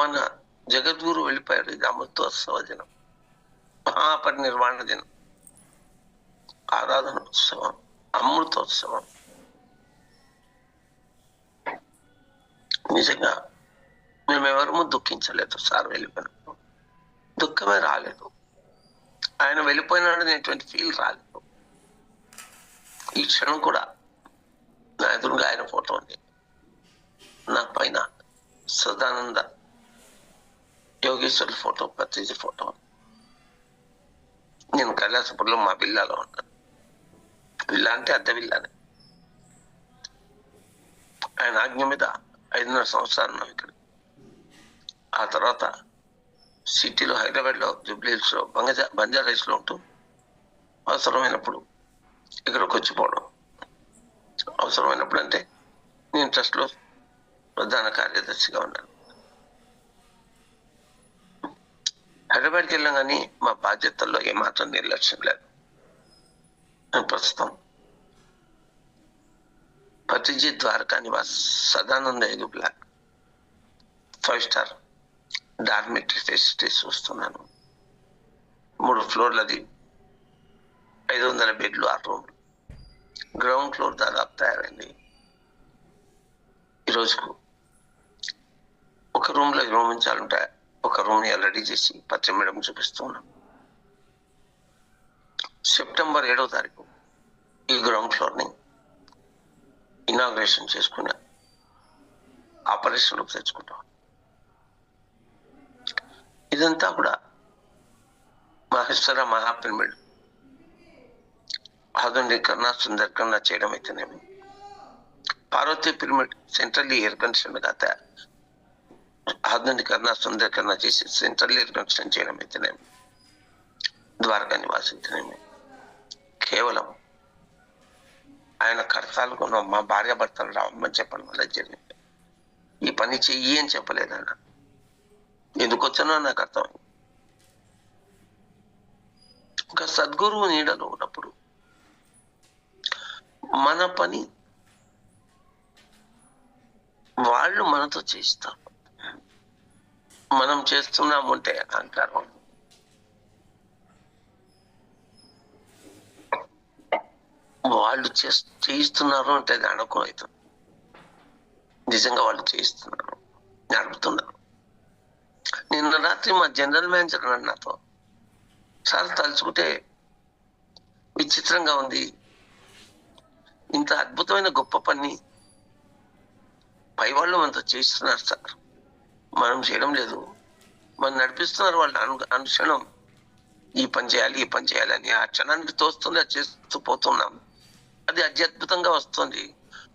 మన జగద్గురు వెళ్ళిపోయాడు. ఇది అమృతోత్సవ దినం. మహాపరినిర్వాణ దినం. ఆరాధనోత్సవం అమృతోత్సవం. నిజంగా మేమెవరము దుఃఖించలేదు సార్ వెళ్ళిపోయినప్పుడు. దుఃఖమే రాలేదు. ఆయన వెళ్ళిపోయినాడు అనేటువంటి ఫీల్ రాలేదు. ఈ క్షణం కూడా నా ఎదురుగా ఆయన ఫోటో ఉంది. నా పైన సదానంద యోగేశ్వరుల ఫోటో పత్రిజ ఫోటో నేను కైలాసపురంలో మా విల్లాలో ఉన్నాను విల్లా అంటే అద్దె విల్లానే ఆయన ఆజ్ఞ మీద ఐదున్నర సంవత్సరాలు ఉన్నాం ఇక్కడ ఆ తర్వాత సిటీలో హైదరాబాద్లో జూబ్లీహిల్స్ హిల్స్లో బంగజా బంజారాస్లో ఉంటూ అవసరమైనప్పుడు ఇక్కడికి వచ్చిపోవడం అవసరమైనప్పుడు అంటే నేను ట్రస్ట్లో ప్రధాన కార్యదర్శిగా ఉన్నాను హైదరాబాద్కి వెళ్ళాం కానీ మా బాధ్యతల్లో ఏమాత్రం నిర్లక్ష్యం లేదు. ప్రస్తుతం పతిజీ ద్వారకా నివాస్ సదానంద ఐదు block five star dormitory facilities చూస్తున్నాను. మూడు ఫ్లోర్లది ఐదు వందల బెడ్లు ఆరు రూమ్లు. గ్రౌండ్ ఫ్లోర్ దాదాపు తయారైంది. ఈరోజుకు ఒక రూమ్లో రూమ్ ఉంచాలంటే ఒక రూమ్ని రెడీ చేసి పచ్చ మేడం చూపిస్తున్నాం సెప్టెంబర్ ఏడవ తారీఖు ఈ గ్రౌండ్ ఫ్లోర్ని ఇనాగ్రేషన్ చేసుకుని ఆపరేషన్లోకి తెచ్చుకుంటాం. ఇదంతా కూడా మహేశ్వర మహాపిరమిడ్ ఆధునీకరణ సుందరీకరణ చేయడం అయితేనేమి. పార్వతీ పిరమిడ్ సెంట్రల్ ఎయిర్ కండిషన్గా ఆధునీకరణ సుందరీకరణ చేసి సెంట్రల్ కన్స్ట్రక్షన్ చేయడం అయితేనేమి ద్వారకా నివాసించనేమి కేవలం ఆయన కర్తాలు మా భార్య భర్తలు రావమ్మని చెప్పడం వల్ల జరిగింది ఈ పని చెయ్యి అని చెప్పలేదు ఆయన. ఎందుకు వచ్చానో నాకు అర్థమైంది ఒక సద్గురువు నీడలో ఉన్నప్పుడు మన పని వాళ్ళు మనతో చేస్తారు మనం చేస్తున్నామంటే అహంకారం. వాళ్ళు చేస్- చేయిస్తున్నారు అంటే అది అనుకూలం అవుతుంది నిజంగా వాళ్ళు చేయిస్తున్నారు. నడుపుతున్నారు నిన్న రాత్రి మా జనరల్ మేనేజర్ అన్నాడు నాతో. సార్ తలుచుకుంటే విచిత్రంగా ఉంది. ఇంత అద్భుతమైన గొప్ప పని పై వాళ్ళు మనతో చేస్తున్నారు సార్. మనం చేయడం లేదు. మనం నడిపిస్తున్నారు వాళ్ళు అను అనుక్షణం ఈ పని చేయాలి ఈ పని చేయాలి అని ఆ క్షణానికి తోస్తుంది అది చేస్తూ పోతున్నాం. అది అత్యద్భుతంగా వస్తుంది.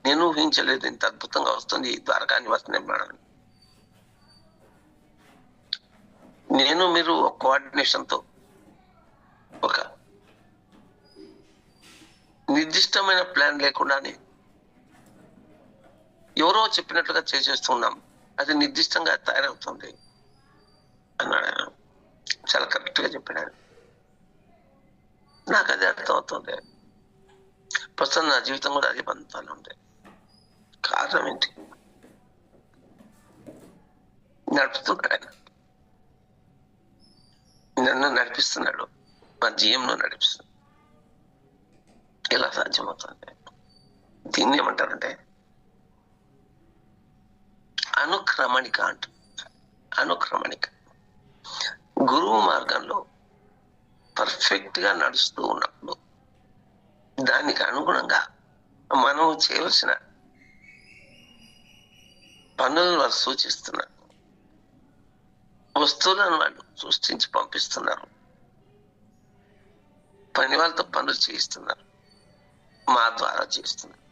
నేను ఊహించలేదు ఇంత అద్భుతంగా వస్తుంది ఈ ద్వారకా నివాస నిర్మాణం. నేను మీరు ఒక ఒక నిర్దిష్టమైన ప్లాన్ లేకుండానే ఎవరో చెప్పినట్లుగా చేసేస్తున్నాం. అది నిర్దిష్టంగా తయారవుతుంది అన్నాడు ఆయన. చాలా కరెక్ట్గా చెప్పాడు ఆయన. నాకు అది అర్థమవుతుంది. ప్రస్తుతం నా జీవితం కూడా అది బంధాలు ఉంది కారణం ఏంటి? నడుపుతున్నాడు ఆయన. నన్ను నడిపిస్తున్నాడు. మా జీఎంను నడిపిస్తున్నాడు. ఎలా సాధ్యమవుతుంది? దీన్ని ఏమంటారంటే అనుక్రమణిక అంట. అనుక్రమణిక. గురువు మార్గంలో పర్ఫెక్ట్గా నడుస్తూ ఉన్నప్పుడు దానికి అనుగుణంగా మనం చేయవలసిన పనులను వారు సూచిస్తున్నారు. వస్తువులను వాళ్ళు సృష్టించి పంపిస్తున్నారు. పని వాళ్ళతో పనులు చేయిస్తున్నారు. మా ద్వారా చేస్తున్నారు.